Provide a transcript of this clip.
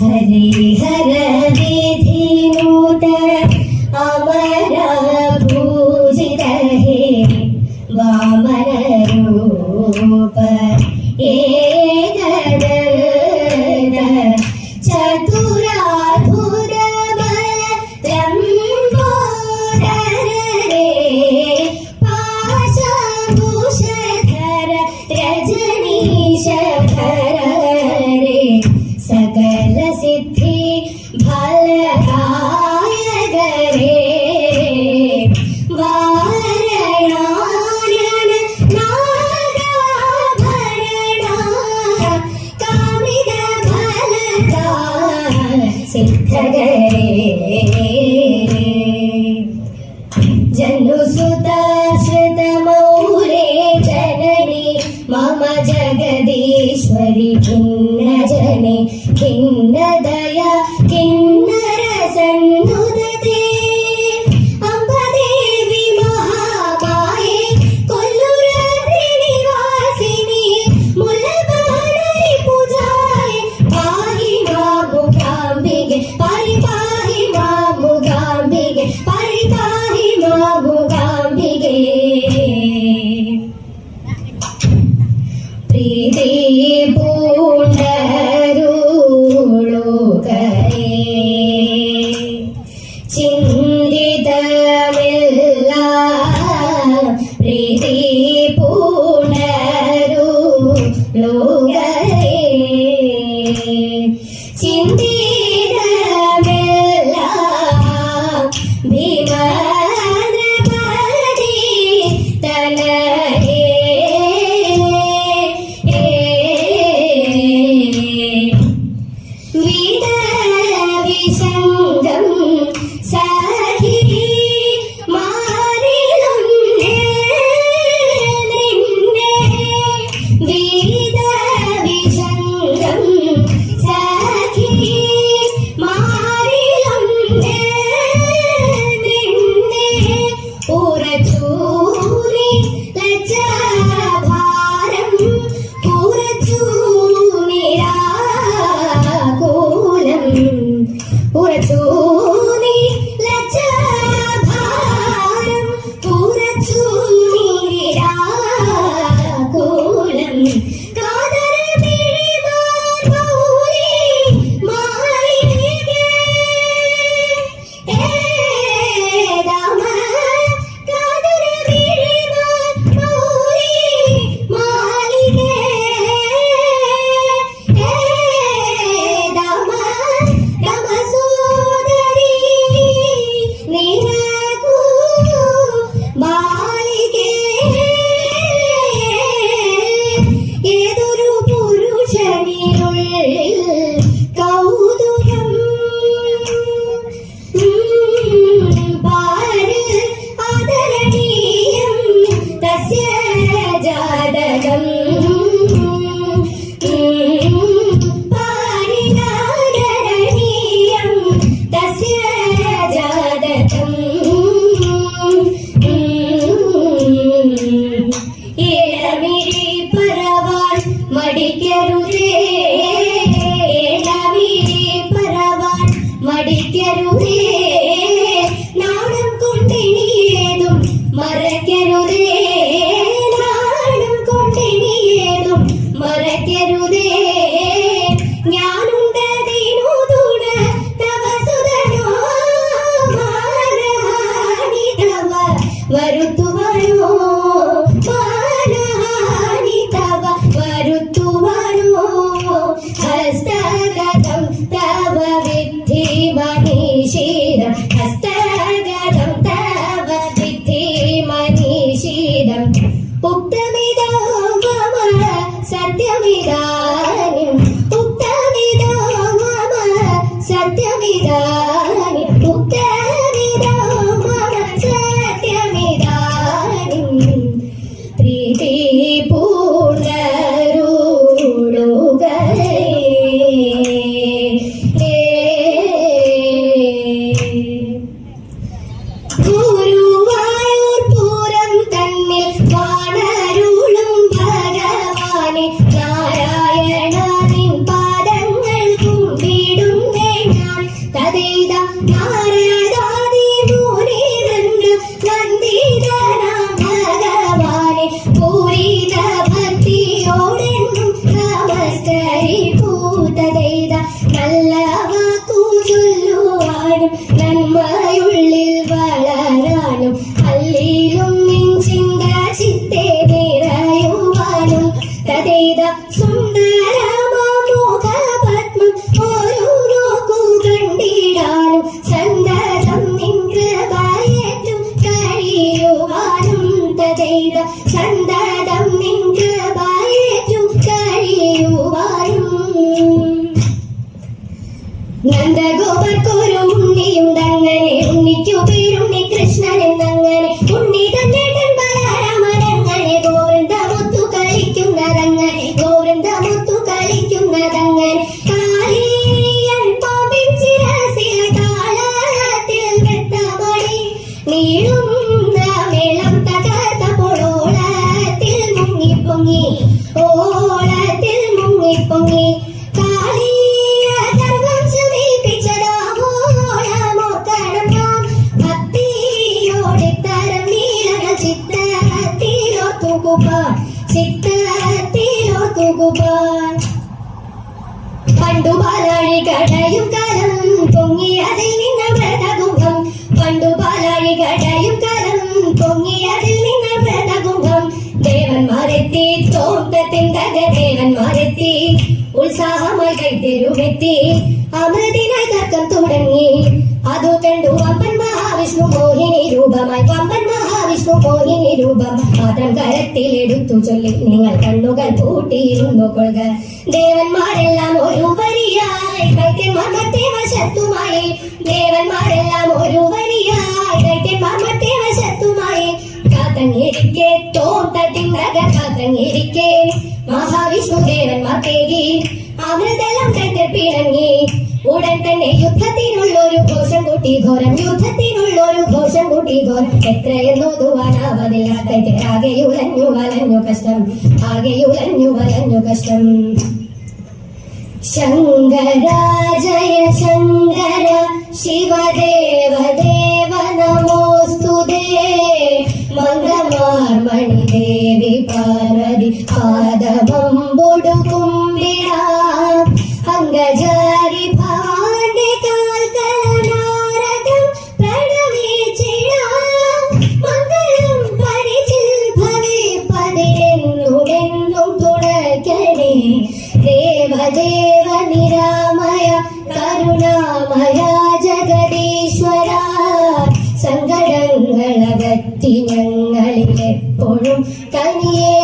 हरे हर वे ഗായകരേ ലോകുകാംബികേ പ്രീതി പൂണ്ടരുളോകരേ. ചിന്തിതമില്ല പ്രീതി Cristian Udí. കടയും അതിൽ കടയും അതിൽ അമൃതിനായി തർക്കം തുടങ്ങി. അതു കണ്ടു അപ്പൻ മഹാവിഷ്ണു മോഹിനി രൂപമായി വമ്പൻ മോഹിനി രൂപം മാത്രം കരത്തിലെടുത്തു ചൊല്ലി. നിങ്ങൾ കണ്ണുകൾ പൂട്ടിയിരുന്നു കൊള്ളുക ദേവന്മാരെല്ലാം ഒരു വരിയായി കൈക്കന്മാർ മറ്റേ വശത്തുമായി. ദേവന്മാരെല്ലാം ഒരു വരിയായി കൈക്കന്മാർ മറ്റേ വശത്തുമായി. കാത്തങ്ങിരിക്കെ തോട്ടത്തിനക കാത്തങ്ങിരിക്കെ. മഹാവിഷ്ണു ദേവന്മാർ തേകി. അമൃതെല്ലാം കൈത്തിൽ പിണങ്ങി. ഉടൻ തന്നെ യുദ്ധത്തിനുള്ളൊരു ഘോഷം കൂട്ടി ഘോരം യുദ്ധത്തിനുള്ളൊരു ഘോഷം കൂട്ടി ഘോരം. എത്രയെന്നോതുവാനാവതില്ല കൈത്തിൽ ആകെയുലഞ്ഞു വലഞ്ഞു കഷ്ടം ആകെയുലഞ്ഞു വലഞ്ഞു കഷ്ടം. ശങ്കരാജയ ശങ്കര ശിവദേവ ദേവ നമോസ്തുതേ മംഗമാർമണി ദേവി പാർവതി പാദമമ്പൊടു എപ്പോഴും കനിയേണമേ